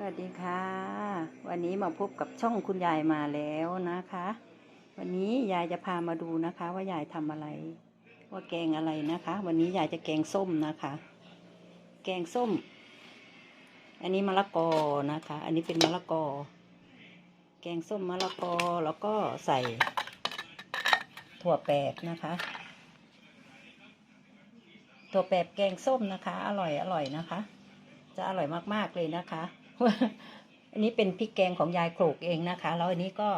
สวัสดีค่ะ วันนี้มาพบกับช่องคุณยายมาแล้วนะคะ วันนี้ยายจะพามาดูนะคะ ว่ายายทำอะไร ว่าแกงอะไรนะคะ วันนี้ยายจะแกงส้มนะคะ แกงส้ม อันนี้มะละกอนะคะ อันนี้เป็นมะละกอ แกงส้มมะละกอแล้วก็ใส่ ถั่วแปบนะคะ ถั่วแปบแกงส้มนะคะ อร่อยอร่อยนะคะ จะอร่อยมากๆเลยนะคะ อันนี้เป็นพริกแกงของยายโขลกเองนะคะ แล้วอันนี้ก็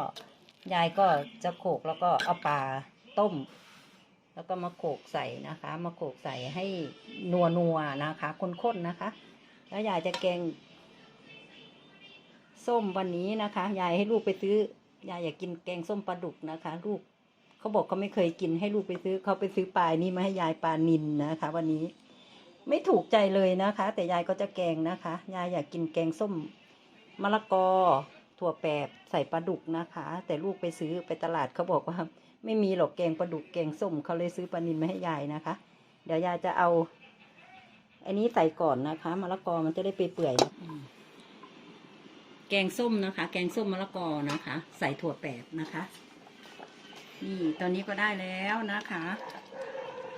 ยายก็จะโขลกแล้วก็เอาปลาต้ม แล้วก็มาโขลกใส่นะคะ มาโขลกใส่ให้นัวนัวนะคะข้นๆนะคะ แล้วยายจะแกง ส้มวันนี้นะคะ ยายให้ลูกไปซื้อยายอยากกินแกงส้มปลาดุกนะคะ ลูกเขาบอกเขาไม่เคยกินให้ลูกไปซื้อเขาไปซื้อปลานี่มาให้ยายปลานินนะคะ วันนี้ ไม่ถูกใจเลยนะคะ แต่ยายก็จะแกงนะคะ ยายอยากกินแกงส้มมะละกอ ถั่วแปบใส่ปลาดุกนะคะ แต่ลูกไปซื้อไปตลาดเขาบอกว่า ไม่มีหรอกแกงปลาดุกแกงส้มเขาเลยซื้อปลานิลมาให้ยายนะคะ เดี๋ยวยายจะเอา อันนี้ใส่ก่อนนะคะมะละกอมันจะได้ไปเปื่อยๆแกงส้มนะคะ แกงส้มมะละกอนะคะ ใส่ถั่วแปบนะคะ นี่ตอนนี้ก็ได้แล้วนะคะ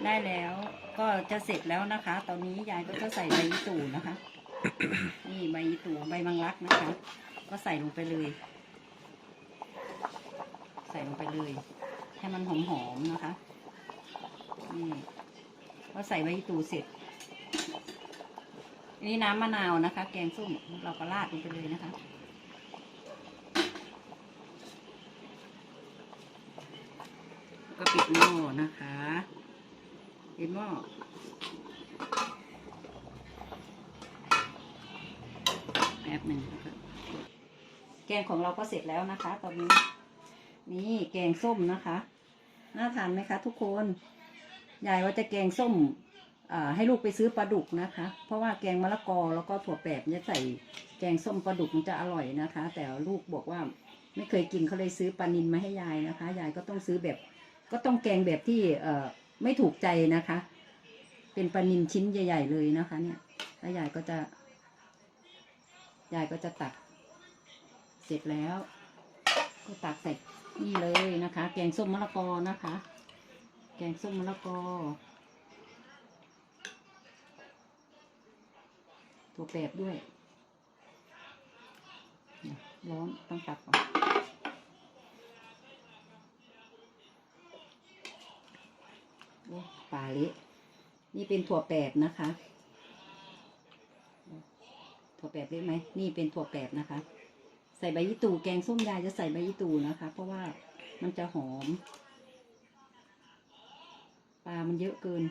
ได้แล้วก็จะเสร็จแล้วนะคะ ตอนนี้ยายก็จะใส่ใบยี่ตู่นะคะ นี่ใบยี่ตู่ใบมังลักนะคะ ก็ใส่ลงไปเลย ใส่ลงไปเลย ให้มันหอมๆนะคะนี่ก็ใส่ใบยี่ตู่เสร็จนนี้น้ำมะนาวนะคะ แกงส้มเราก็ราดลงไปเลยนะคะก็ปิดหม้อนะคะ ปิดหม้อแป๊บหนึ่งแล้วก็แกงของเราก็เสร็จแล้วนะคะ ตอนนี้ นี่แกงส้มนะคะ น่าทานไหมคะ ทุกคนยายว่าจะแกงส้มให้ลูกไปซื้อปลาดุกนะคะ เพราะว่าแกงมะละกอแล้วก็ถั่วแปบเนี่ยใส่แกงส้มปลาดุกมันจะอร่อยนะคะ แต่ลูกบอกว่าไม่เคยกินเขาเลยซื้อปลานินมาให้ยายนะคะ ยายก็ต้องซื้อแบบ ก็ต้องแกงแบบที่เไม่ถูกใจนะคะ เป็นปลานินชิ้นใหญ่ ๆ เลยนะคะ เนี่ยแล้วยายก็จะยายก็จะตัก เสร็จแล้ว ก็ตักใส่นี่เลยนะคะ แกงส้มมะละกอนะคะ แกงส้มมะละกอถั่วแปบด้วยเนี่ยร้อนต้องตักก่อน โอ้ ปลาเละนี่เป็นถั่วแปบนะคะ ถั่วแปบเล็กไหม นี่เป็นถั่วแปบนะคะ ใส่ใบยี่ตูแกงส้มยายจะใส่ใบยี่ตูนะคะ เพราะว่ามันจะหอม ปลามันเยอะเกิน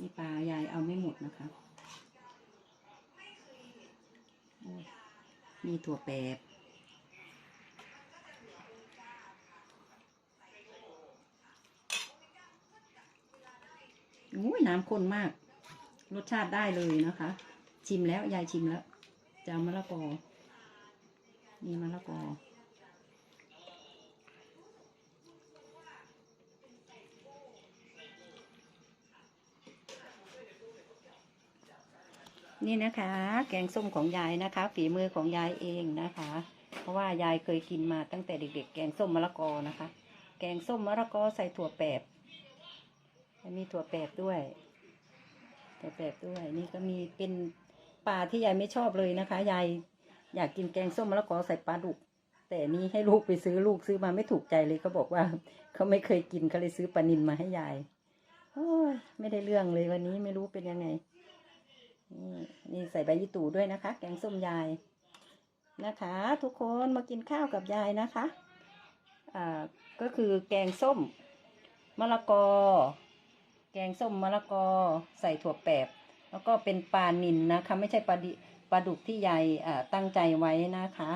นี่ปลายายเอาไม่หมดนะคะโอ้ยนี่ถั่วแปบ โอ้ยน้ำข้นมาก รสชาติได้เลยนะคะ ชิมแล้วยายชิมแล้วจะเอามะละกอนี่มะละกอนี่นะคะ แกงส้มของยายนะคะ ฝีมือของยายเองนะคะ เพราะว่ายายเคยกินมาตั้งแต่เด็ก ๆ แกงส้มมะละกอนะคะ แกงส้มมะละกอใส่ถั่วแปบ มีถั่วแปบด้วย ถั่วแปบด้วย นี่ก็มีเป็นปลาที่ยายไม่ชอบเลยนะคะ ยายอยากกินแกงส้มมะละกอใส่ปลาดุก แต่นี่ให้ลูกไปซื้อลูกซื้อมาไม่ถูกใจเลยเขาบอกว่าเขาไม่เคยกินเขาเลยซื้อปลานินมาให้ยายโอ้ยไม่ได้เรื่องเลยวันนี้ไม่รู้เป็นยังไง นี่นี่ใส่ใบยี่ตู่ด้วยนะคะ แกงส้มยายนะคะ ทุกคนมากินข้าวกับยายนะคะ อ่าก็คือแกงส้มมะละกอ แกงส้มมะละกอใส่ถั่วแปบ แล้วก็เป็นปลานินนะคะไม่ใช่ปลาดิปลาดุกที่ยายอ่ตั้งใจไว้นะคะ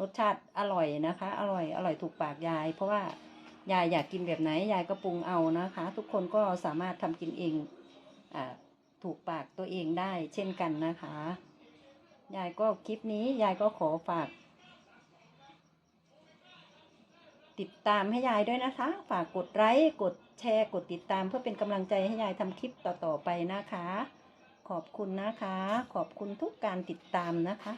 รสชาติอร่อยนะคะ อร่อยอร่อยถูกปากยาย เพราะว่ายายอยากกินแบบไหนยายก็ปรุงเอานะคะ ทุกคนก็สามารถทำกินเองอถูกปากตัวเองได้เช่นกันนะคะ ยายก็คลิปนี้ยายก็ขอฝาก ติดตามให้ยายด้วยนะคะ ฝากกดไลค์กดแชร์กดติดตาม เพื่อเป็นกำลังใจให้ยายทำคลิปต่อๆไปนะคะ ขอบคุณนะคะ ขอบคุณทุกการติดตามนะคะ